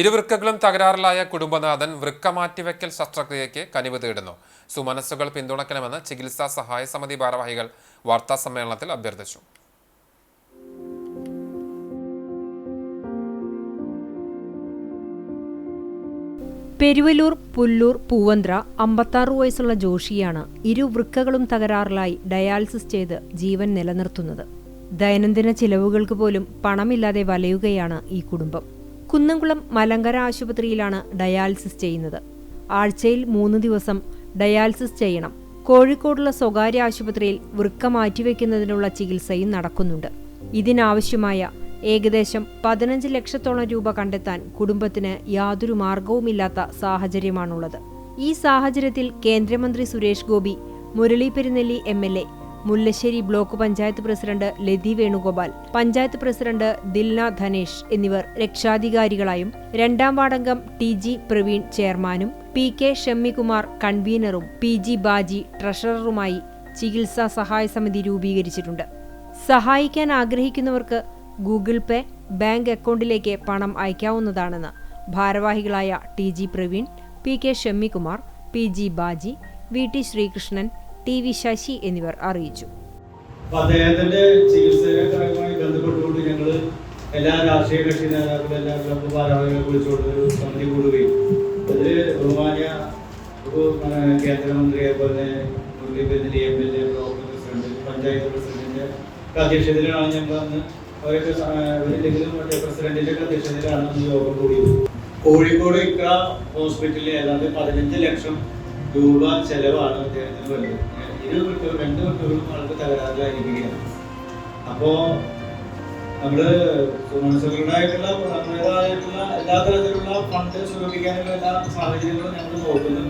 ഇരുവൃക്കകളും തകരാറിലായ കുടുംബനാഥൻ വൃക്ക മാറ്റിവെക്കൽ ശസ്ത്രക്രിയയ്ക്ക് കനിവ് തേടുന്നു. സുമനസ്സുകൾ പിന്തുണയ്ക്കണമെന്ന് ചികിത്സാ സഹായ സമിതി ഭാരവാഹികൾ വാർത്താ സമ്മേളനത്തിൽ അഭ്യർത്ഥിച്ചു. പെരുവലൂർ പുല്ലൂർ പൂവന്ത്ര അമ്പത്താറ് വയസ്സുള്ള ജോഷിയാണ് ഇരു വൃക്കകളും തകരാറിലായി ഡയാലിസിസ് ചെയ്ത് ജീവൻ നിലനിർത്തുന്നത്. ദൈനംദിന ചിലവുകൾക്ക് പോലും പണമില്ലാതെ വലയുകയാണ് ഈ കുടുംബം. കുന്നംകുളം മലങ്കര ആശുപത്രിയിലാണ് ഡയാലിസിസ് ചെയ്യുന്നത്. ആഴ്ചയിൽ മൂന്ന് ദിവസം ഡയാലിസിസ് ചെയ്യണം. കോഴിക്കോടുള്ള സ്വകാര്യ ആശുപത്രിയിൽ വൃക്ക മാറ്റിവെക്കുന്നതിനുള്ള ചികിത്സയും നടക്കുന്നുണ്ട്. ഇതിനാവശ്യമായ ഏകദേശം പതിനഞ്ച് ലക്ഷത്തോളം രൂപ കണ്ടെത്താൻ കുടുംബത്തിന് യാതൊരു മാർഗവുമില്ലാത്ത സാഹചര്യമാണുള്ളത്. ഈ സാഹചര്യത്തിൽ കേന്ദ്രമന്ത്രി Suresh Gopi Murali Perunnelli M L A Mullassery block panchayat president Lathi Venugopal panchayat president Dilna Dhanesh എന്നിവർ രക്ഷാധികാരികളായും രണ്ടാം വാർഡംഗം ടി ജി പ്രവീൺ ചെയർമാനും പി കെ ഷമ്മികുമാർ കൺവീനറും പി ജി ബാജി ട്രഷററുമായി ചികിത്സാ സഹായ സമിതി രൂപീകരിച്ചിട്ടുണ്ട്. സഹായിക്കാൻ ആഗ്രഹിക്കുന്നവർക്ക് ഗൂഗിൾ പേ ബാങ്ക് അക്കൗണ്ടിലേക്ക് പണം അയക്കാവുന്നതാണെന്ന് ഭാരവാഹികളായ T G Praveen P K Shammikumar P G Baji V T Sreekrishnan T V Sasi എന്നിവർ അറിയിച്ചു. അദ്ദേഹത്തിന്റെ ചികിത്സയുമായി ബന്ധപ്പെട്ടുകൊണ്ട് ഞങ്ങൾ എല്ലാ രാഷ്ട്രീയ കക്ഷി നേതാക്കളും എല്ലാ ക്ലബ്ബ് ഭാരവാഹികളെ വിളിച്ചുകൊണ്ട് ഒരു സമിതി കൂടുകയും അതിൽ ആ, കേന്ദ്രമന്ത്രി അതുപോലെ Murali M L A block president panchayat പ്രസിഡന്റിന്റെ അധ്യക്ഷതയിലാണ് ഞങ്ങൾ അന്ന് അവരൊക്കെ അവരില്ലെങ്കിലും മറ്റേ പ്രസിഡന്റിന്റെ അധ്യക്ഷതയിലാണ് യോഗം കൂടിയത്. കോഴിക്കോട് ഇക്ര ഹോസ്പിറ്റലിൽ ഏതാണ്ട് പതിനഞ്ച് ലക്ഷം രൂപ ചെലവാണ് അദ്ദേഹത്തിന് വരുന്നത്. ഇരു കുട്ടികളും രണ്ട് കുട്ടികളും ആൾക്ക് തകരാറിലായിരിക്കുകയാണ്. അപ്പോ നമ്മൾ സുമനസുകളുടായിട്ടുള്ള നമ്മുടേതായിട്ടുള്ള എല്ലാ തരത്തിലുള്ള ഫണ്ട് സ്വരൂപിക്കാനുള്ള എല്ലാ സാഹചര്യങ്ങളും ഞങ്ങൾ നോക്കുന്നുണ്ട്